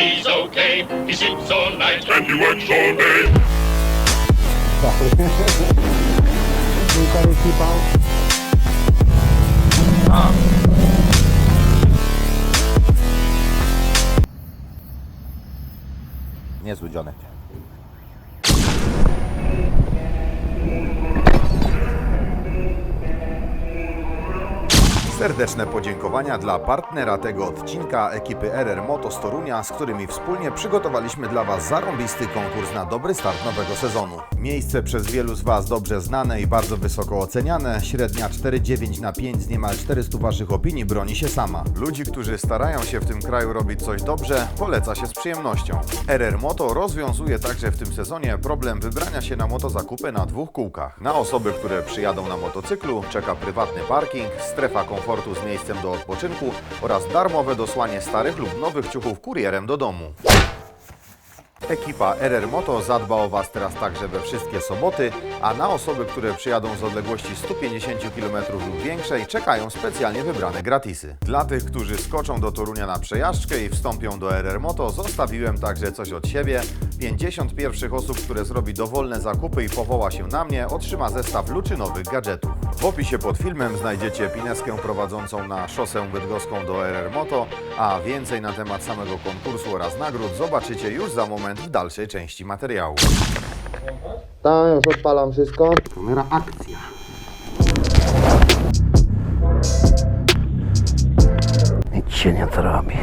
day. He sleeps all night. and he works all day. Niezły dzionek. Serdeczne podziękowania dla partnera tego odcinka ekipy RR Moto z Torunia, z którymi wspólnie przygotowaliśmy dla Was zarąbisty konkurs na dobry start nowego sezonu. Miejsce przez wielu z Was dobrze znane i bardzo wysoko oceniane, średnia 4,9 na 5 z niemal 400 Waszych opinii broni się sama. Ludzi, którzy starają się w tym kraju robić coś dobrze, poleca się z przyjemnością. RR Moto rozwiązuje także w tym sezonie problem wybrania się na motozakupy na dwóch kółkach. Na osoby, które przyjadą na motocyklu, czeka prywatny parking, strefa komfortu z miejscem do odpoczynku oraz darmowe dosłanie starych lub nowych ciuchów kurierem do domu. Ekipa RR Moto zadba o Was teraz także we wszystkie soboty, a na osoby, które przyjadą z odległości 150 km lub większej, czekają specjalnie wybrane gratisy. Dla tych, którzy skoczą do Torunia na przejażdżkę i wstąpią do RR Moto, zostawiłem także coś od siebie. 50 pierwszych osób, które zrobi dowolne zakupy i powoła się na mnie, otrzyma zestaw luczynowych gadżetów. W opisie pod filmem znajdziecie pineskę prowadzącą na szosę bydgoską do RR Moto, a więcej na temat samego konkursu oraz nagród zobaczycie już za moment w dalszej części materiału. Tam już odpalam wszystko. Kamera akcja. Nic się nie zrobi.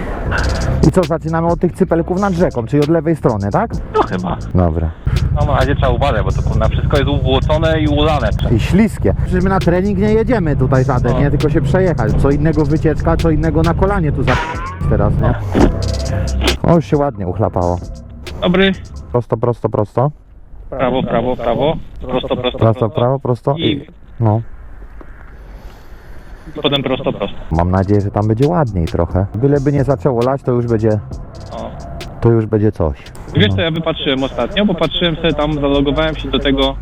I co, zaczynamy od tych cypelków nad rzeką, czyli od lewej strony, tak? No chyba. Dobra. No na razie trzeba uważać, bo to kurna wszystko jest ubłocone i ulane. I śliskie. Przecież my na trening nie jedziemy tutaj żaden, No. nie? Tylko się przejechać. Co innego wycieczka, co innego na kolanie tu za teraz, nie? O, już się ładnie uchlapało. Dobry. Prosto, prosto, prosto. Prawo, prawo, prawo. Prosto, prosto, Prosto, prawo, prosto. I No. Potem prosto, prosto. Mam nadzieję, że tam będzie ładniej trochę. Byleby nie zaczęło lać, to już będzie, O. to już będzie coś. Wiesz co ja wypatrzyłem ostatnio? Bo patrzyłem sobie tam, zalogowałem się do tego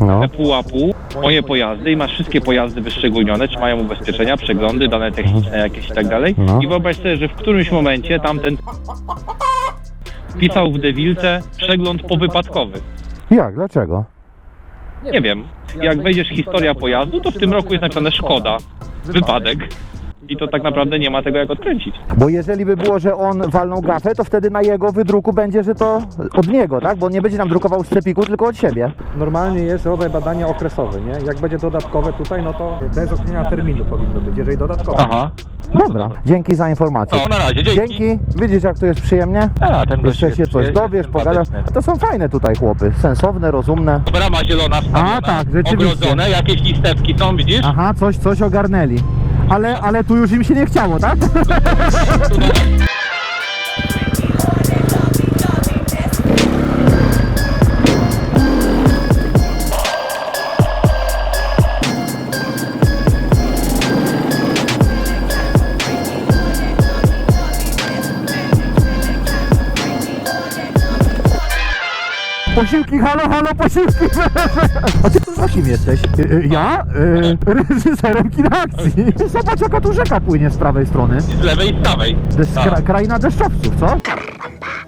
No. pułapu, moje pojazdy i masz wszystkie pojazdy wyszczególnione, czy mają ubezpieczenia, przeglądy, dane techniczne jakieś i tak dalej. No. I wyobraź sobie, że w którymś momencie tamten pisał w dewilce przegląd powypadkowy. Jak? Dlaczego? Nie wiem, jak wejdziesz historia pojazdu, to w tym roku jest napisane szkoda, wypadek. I to tak naprawdę nie ma tego jak odkręcić. Bo jeżeli by było, że on walnął gafę, to wtedy na jego wydruku będzie, że to od niego, tak? Bo on nie będzie nam drukował z cepiku, tylko od siebie. Normalnie jest rodzaj badania okresowy, nie? Jak będzie dodatkowe tutaj, no to bez określenia terminu powinno być, jeżeli dodatkowe. Aha. Dobra, dzięki za informację. No, na razie, dzięki. Dzięki. Widzisz, jak tu jest przyjemnie? A, ten gość Jeszcze jest się coś dowiesz, sympatyczny. pogadasz. To są fajne tutaj chłopy, sensowne, rozumne. Brama zielona wstawiona, A, tak, rzeczywiście. ogrodzone, jakieś listewki są, widzisz? Aha, coś, coś ogarnęli. Ale, ale tu już im się nie chciało, tak? Posiłki, halo, halo, posiłki! A ty tu z kim jesteś? Y, y, Ja? Y, reżyserem kina akcji. Zobacz, jaka tu rzeka płynie z prawej strony. Z lewej i z prawej. Des, kra, kraina deszczowców, co?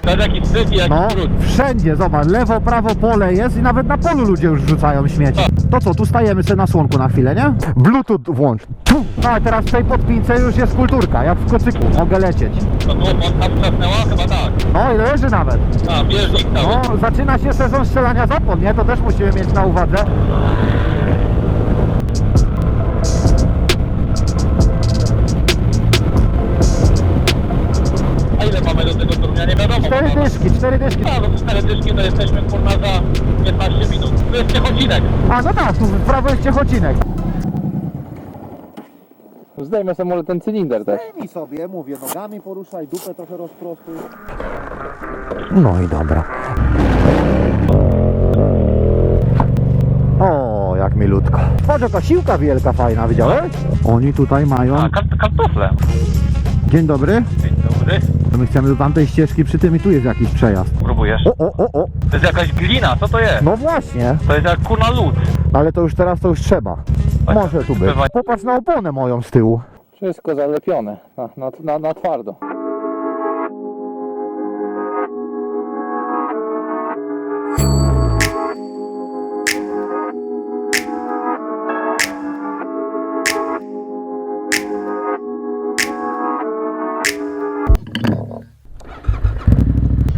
Jest jakiś syf i No, wszędzie, zobacz, lewo, prawo pole jest i nawet na polu ludzie już rzucają śmieci. To co, tu stajemy sobie na słonku na chwilę, nie? Bluetooth włącz. Tu. No, a teraz w tej podpince już jest kulturka, jak w kocyku, mogę lecieć. To było wczasnęła? Chyba tak. No i leży nawet. A, bieżnik cały. No, zaczyna się sezon strzelania z opon, nie? To też musimy mieć na uwadze. Wiadomo. Cztery Mamy- dyszki, cztery dyszki. A, no cztery dyszki to jesteśmy kurna za 15 minut. To jest Ciechocinek. A no tak, tu w prawo jest Ciechocinek. Zdejmę sobie może ten cylinder też. Zdejmij sobie, mówię, nogami poruszaj, dupę trochę rozprostuj. No i dobra. O, jak milutko. Patrz, jaka siłka wielka, fajna, widziałeś? Oni tutaj mają... A, kart kartofle. Dzień dobry. Dzień dobry. My chcemy do tamtej ścieżki, przy tym i tu jest jakiś przejazd. Próbujesz? O, o, o, o. To jest jakaś glina, co to jest? No właśnie, To jest jak kurna lód. ale to już teraz to już trzeba. Może tu być. Popatrz na oponę moją z tyłu. Wszystko zalepione na, na, na, na twardo.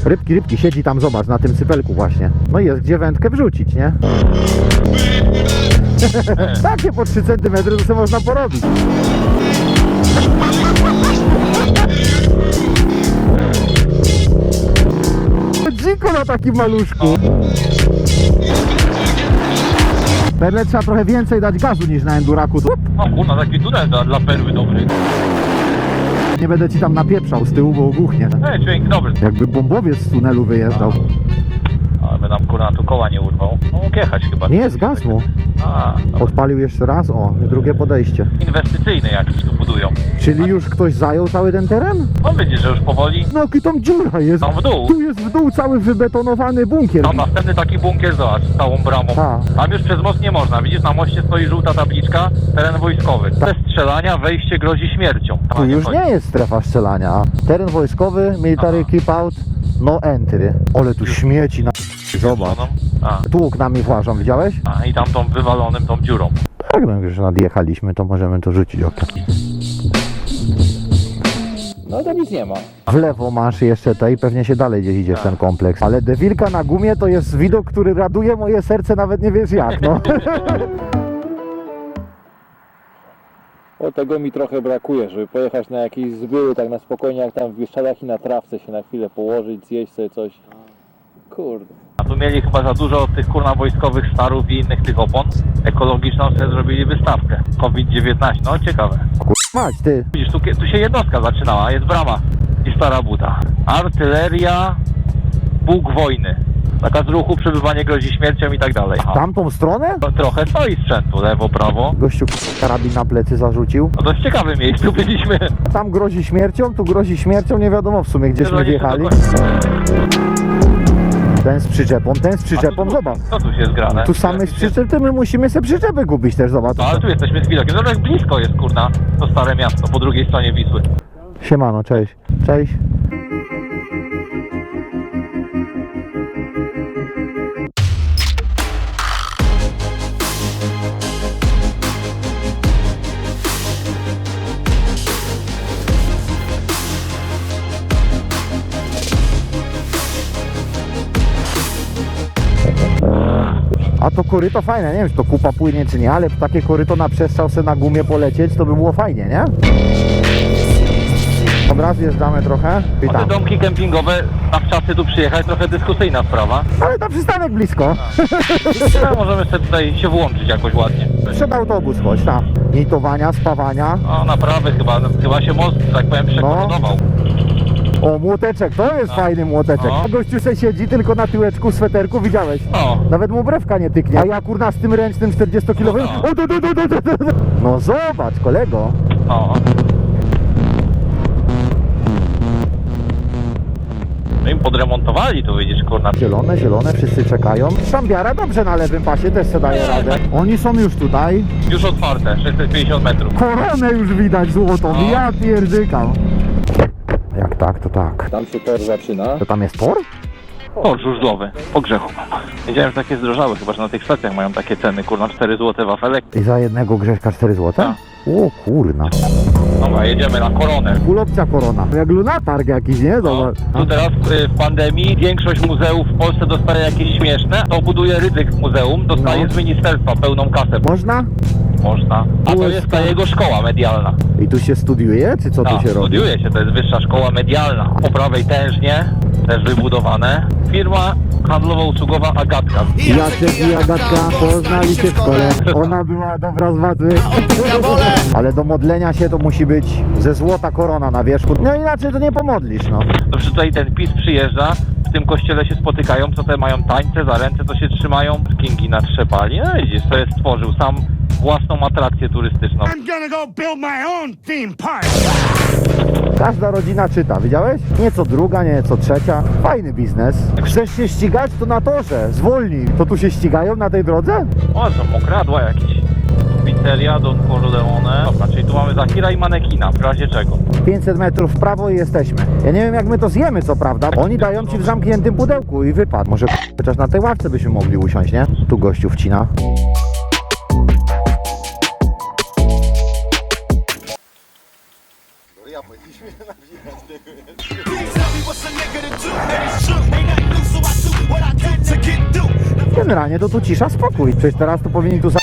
Rybki, rybki, siedzi tam, zobacz, na tym sypelku właśnie. No i jest gdzie wędkę wrzucić, nie? Takie po 3 cm to sobie można porobić. Dziko na takim maluszku. Pewnie trzeba trochę więcej dać gazu niż na enduraku. O kurna, taki tunel dla, dla perły dobry. Nie będę ci tam napieprzał z tyłu, bo ogłuchnie. Ej, dźwięk dobry. Jakby bombowiec z tunelu wyjeżdżał. Ale by nam kurna tu koła nie urwał. No mógł jechać chyba. Nie, zgasło. A. Odpalił jeszcze raz, o, drugie podejście. inwestycyjny jakiś tu budują. Czyli już ktoś zajął cały ten teren? No widzisz, że już powoli No jaki tam dziura jest. tam w dół. Tu jest w dół cały wybetonowany bunkier. Tam następny taki bunkier, zobacz, z całą bramą. Tak. Tam już przez most nie można. Widzisz, na moście stoi żółta tabliczka, teren wojskowy. Bez strzelania wejście grozi śmiercią. Tam Tu już chodzi. nie jest strefa strzelania. Teren wojskowy, military keep out, no entry. Ale tu śmieci na... Zobacz. A, Tu oknami włażą, widziałeś? a, I tam tą wywalonym tą dziurą. Tak, no już nadjechaliśmy, to możemy to rzucić okiem. No to nic nie ma. W lewo masz jeszcze te i pewnie się dalej gdzieś idzie w ten kompleks. Ale dewilka na gumie to jest widok, który raduje moje serce, nawet nie wiesz jak, no. O tego mi trochę brakuje, żeby pojechać na jakieś zbiory tak na spokojnie, jak tam w Bieszczadach i na trawce się na chwilę położyć, zjeść sobie coś. Kurde. A tu mieli chyba za dużo tych kurna wojskowych starów i innych tych opon. Ekologiczną sobie zrobili wystawkę. COVID-19, no ciekawe. Mać, ty. Widzisz, tu, tu się jednostka zaczynała, jest brama i stara buta. Artyleria, Bóg wojny. Taka z ruchu, przebywanie grozi śmiercią i tak dalej. Aha. Tamtą stronę? To Trochę stoi sprzętu, lewo, prawo. Gościu karabin na plecy zarzucił. No dość ciekawe miejscu byliśmy. Tam grozi śmiercią, tu grozi śmiercią, nie wiadomo w sumie gdzieśmy wjechali. Ten z przyczepą, ten z przyczepą, zobacz. Co tu się zgrane? Tu samych z przyczep, to my musimy sobie przyczepy kupić też, zobacz. No ale tu jesteśmy z widokiem. No tak blisko jest, kurna, to stare miasto, po drugiej stronie Wisły. Siemano, cześć. Cześć. Koryto fajne, nie wiem czy to kupa płynie czy nie, ale takie koryto na przestrzał se na gumie polecieć, to by było fajnie, nie? Dobra, zjeżdżamy trochę. O te Witam. domki kempingowe na wczasy tu przyjechać, trochę dyskusyjna sprawa. Ale tam przystanek blisko. Ale możemy sobie tutaj się włączyć jakoś ładnie. Przed autobus chodź, tam. Nitowania, spawania. O, naprawy chyba, chyba się most, tak powiem, przekoronował. O, młoteczek, to jest fajny młoteczek. No. A gościu se siedzi tylko na tyłeczku sweterku, widziałeś? O, Nawet mu brewka nie tyknie. A ja kurna z tym ręcznym 40-kilowym. No. O, du, du, du, du, du, du. No zobacz, kolego. o. No im podremontowali tu, widzisz, kurna. Zielone, zielone, wszyscy czekają. Szambiara dobrze na lewym pasie, też se daje radę. Oni są już tutaj. Już otwarte, 650 metrów. Koronę już widać złotą. No. Ja pierdykam. Tak, to tak. Tam się tor zaczyna. To tam jest tor? O, żużlowy, po grzechu mam. Wiedziałem, że takie zdrożały, chyba że na tych stacjach mają takie ceny, kurna, 4 zł wafelek. I za jednego Grześka 4 zł? Tak. O kurna. Dobra, jedziemy na koronę. Kulopcia korona. Jak lunatarg jakiś, nie? No, Zobacz. tu teraz y, w pandemii większość muzeów w Polsce dostaje jakieś śmieszne, to buduje Rydzyk Muzeum, dostaje No. z ministerstwa pełną kasę. Można? Można. A to jest ta jego szkoła medialna. I tu się studiuje, czy co Tak, tu się robi? studiuje się, to jest wyższa szkoła medialna. Po prawej tężnie, też wybudowane. Firma handlowo-usługowa Agatka. Jacek i Agatka poznali się w szkole. Ona była dobra z waty. Ale do modlenia się to musi być ze złota korona na wierzchu. No inaczej to nie pomodlisz, no. To przy tutaj ten PiS przyjeżdża, w tym kościele się spotykają, co te mają tańce, za ręce to się trzymają, kingi natrzepali. No widzisz, to jest stworzył sam własną atrakcję turystyczną. I'm gonna go build my own theme park. Każda rodzina czyta, widziałeś? Nieco druga, nieco trzecia. Fajny biznes. Chcesz się ścigać, to na torze. Zwolnij. To tu się ścigają na tej drodze? O, są mokradła jakieś. Pizzeria Don Corleone. Dobra, czyli tu mamy Zakira i manekina, w razie czego. 500 metrów w prawo i jesteśmy. Ja nie wiem jak my to zjemy, co prawda. Oni dają ci w zamkniętym pudełku i wypad. Może chociaż na tej ławce byśmy mogli usiąść, nie? Tu gościu wcina. Generalnie to tu cisza, spokój. Przecież teraz to powinni tu za...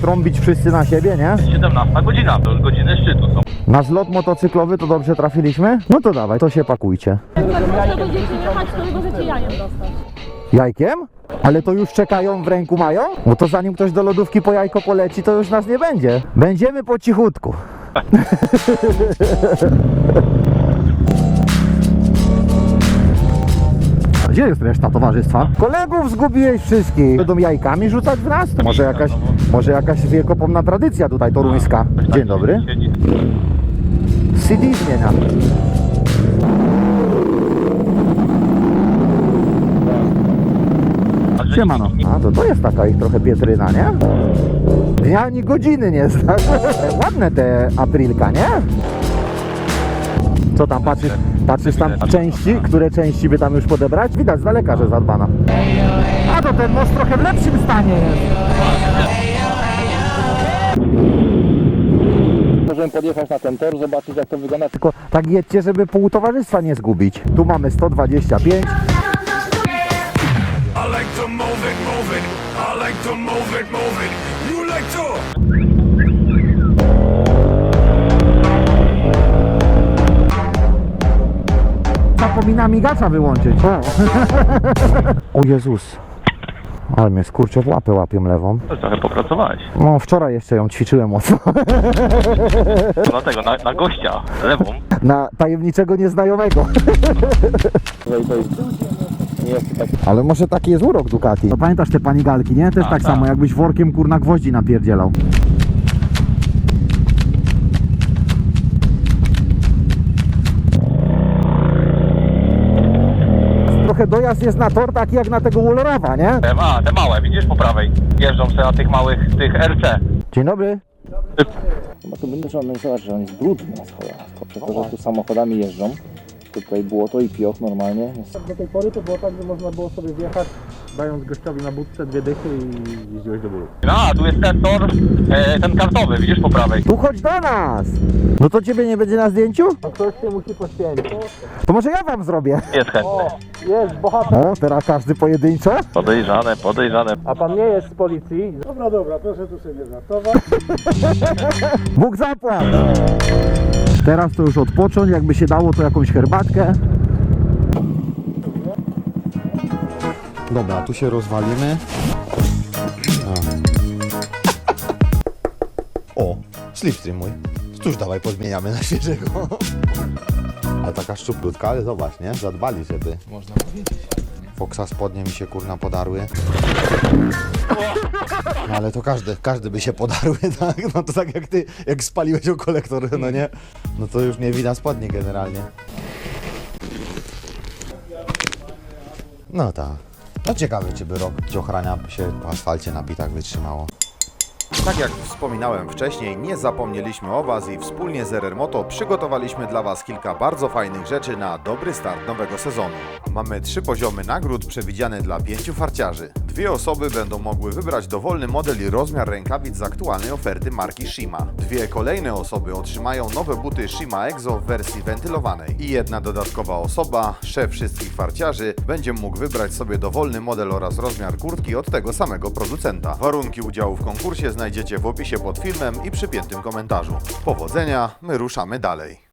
trąbić wszyscy na siebie, nie? 17 godzina, to już godziny szczytu są. Na zlot motocyklowy to dobrze trafiliśmy? No to dawaj, to się pakujcie. Jak tak będziecie jechać, to możecie jajem dostać. Jajkiem? Ale to już czekają, w ręku mają? Bo to zanim ktoś do lodówki po jajko poleci, to już nas nie będzie. Będziemy po cichutku. Gdzie jest reszta towarzystwa? Kolegów zgubiłeś wszystkich. Będą jajkami rzucać w nas? Może jakaś, może jakaś wiekopomna tradycja tutaj toruńska. Dzień dobry. CD zmienia. Siemano. A to to jest taka ich trochę pietryna, nie? Dnia ani godziny nie znasz. Ładne te aprilka, nie? Co tam, patrzysz, patrzysz tam części? Które części by tam już podebrać? Widać z daleka, że zadbana. A to ten most trochę w lepszym stanie jest. Możemy podjechać na ten tor, zobaczyć jak to wygląda. Tylko tak jedźcie, żeby pół towarzystwa nie zgubić. Tu mamy 125. Zapomina migacza wyłączyć. O Jezus. Ale mnie skurcze w łapę łapią lewą. To trochę popracowałeś. No wczoraj jeszcze ją ćwiczyłem mocno. Dlatego na, na gościa, lewą. Na tajemniczego nieznajomego. Tak Ale może taki jest urok Ducati. No pamiętasz te panigalki, nie? Też A, tak tak. samo, jakbyś workiem kurna gwoździ napierdzielał. Trochę dojazd jest na tor taki jak na tego Wallrawa, nie? Te, a, te małe, widzisz po prawej. Jeżdżą sobie na tych małych, tych RC. Dzień dobry. Chyba to będę żadnej zobacz, że on jest brudny na schowasko, przez to, że tu samochodami jeżdżą. Tutaj było to i pioch normalnie. Do tej pory to było tak, że można było sobie wjechać, dając gościowi na budce dwie dychy i jeździłeś do bólu. No, a tu jest ten tor, e, ten kartowy, widzisz po prawej. Tu chodź do nas! No to ciebie nie będzie na zdjęciu? No ktoś się musi poświęcić. To może ja wam zrobię. Jest chętny. Jest bohater. O, teraz każdy pojedynczo? Podejrzane, podejrzane. A pan nie jest z policji? Dobra, dobra, proszę tu sobie żartować. Bóg zapłać! Teraz to już odpocząć, jakby się dało to jakąś herbatkę. Dobra, tu się rozwalimy. O, slipstream mój. Cóż, dawaj pozmieniamy na świeżego. Ale taka szczuplutka, ale zobacz, nie? Zadbali, żeby... Można powiedzieć. Foxa spodnie mi się kurna podarły. No ale to każdy, każdy by się podarły, tak? No to tak jak ty, jak spaliłeś o kolektor, no nie? No to już nie widać spodni generalnie. No tak. No ciekawe, czy by rok ciochrania się po asfalcie na bitach wytrzymało. Tak jak wspominałem wcześniej, nie zapomnieliśmy o Was i wspólnie z RR Moto przygotowaliśmy dla Was kilka bardzo fajnych rzeczy na dobry start nowego sezonu. Mamy trzy poziomy nagród przewidziane dla pięciu farciarzy. Dwie osoby będą mogły wybrać dowolny model i rozmiar rękawic z aktualnej oferty marki Shima. Dwie kolejne osoby otrzymają nowe buty Shima Exo w wersji wentylowanej. I jedna dodatkowa osoba, szef wszystkich farciarzy, będzie mógł wybrać sobie dowolny model oraz rozmiar kurtki od tego samego producenta. Warunki udziału w konkursie znajdziecie w opisie pod filmem i przypiętym komentarzu. Powodzenia, my ruszamy dalej.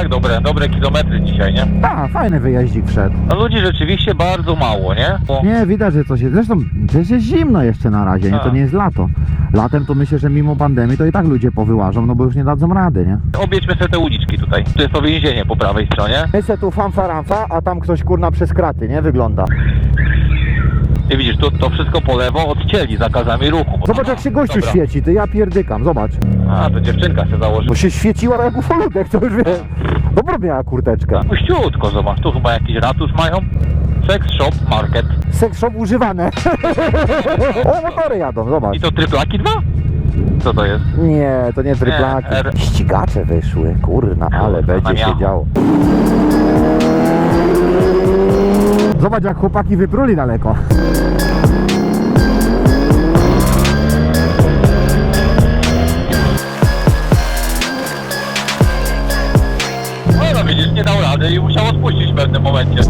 Tak, dobre, dobre kilometry dzisiaj, nie? A, fajny wyjaździk wszedł. No ludzi rzeczywiście bardzo mało, nie? Bo Nie, widać, że coś jest. Zresztą przecież jest zimno jeszcze na razie, nie? To Tak. nie jest lato. Latem to myślę, że mimo pandemii to i tak ludzie powyłażą, no bo już nie dadzą rady, nie? objedźmy sobie te uliczki tutaj. Tu jest to więzienie po prawej stronie. My se tu fanfaramfa, a tam ktoś kurna przez kraty, nie? Wygląda. I widzisz, tu to wszystko po lewo odcięli zakazami ruchu. Zobacz jak się gościu Dobra. świeci, ty ja pierdykam, zobacz. A, to dziewczynka się założy. Bo się świeciła jak ufoludek, to już wie. Dobro miała kurteczkę. Puściutko, zobacz, tu chyba jakiś ratusz mają. Sex shop, market. Sex shop używane. o, motory jadą, zobacz. I to tryplaki dwa? Co to jest? Nie, to nie tryplaki. R- Ścigacze wyszły, kurna, ale będzie się miało. działo. Zobacz jak chłopaki wypruli daleko. widzisz, nie dał rady i musiał odpuścić w pewnym momencie.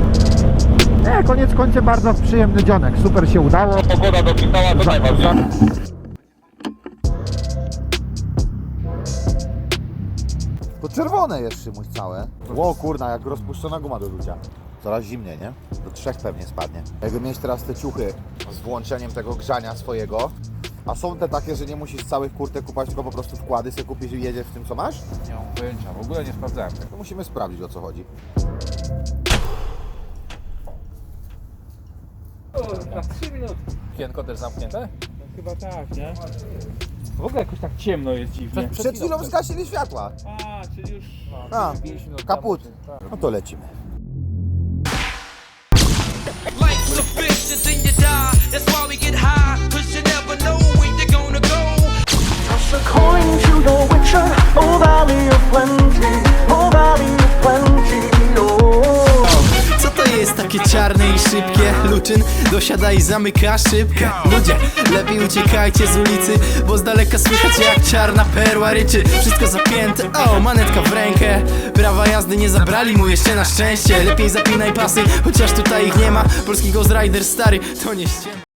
Nie, koniec końcem bardzo przyjemny dzionek, super się udało. Pogoda dopisała, to najważniejsze. To czerwone jest Szymuś całe. Ło kurna, jak rozpuszczona guma do rzucia. Coraz zimniej, nie? Do trzech pewnie spadnie. Jakby mieć teraz te ciuchy z włączeniem tego grzania swojego, a są te takie, że nie musisz całych kurtek kupować, tylko po prostu wkłady sobie kupisz i jedziesz w tym, co masz? Nie mam pojęcia, w ogóle nie sprawdzałem tego. To musimy sprawdzić, o co chodzi. Na 3 minuty. Okienko też zamknięte? Chyba tak, nie? W ogóle jakoś tak ciemno jest dziwnie. Przed chwilą zgasili światła. A, czyli już... A, kaput. No to lecimy. Dosiada i zamyka szybkę. Ludzie, lepiej uciekajcie z ulicy Bo z daleka słychać jak czarna perła ryczy. Wszystko zapięte, o, manetka w rękę. Prawa jazdy nie zabrali mu jeszcze na szczęście. Lepiej zapinaj pasy, chociaż tutaj ich nie ma. Polski Ghost Rider stary, to nie ściema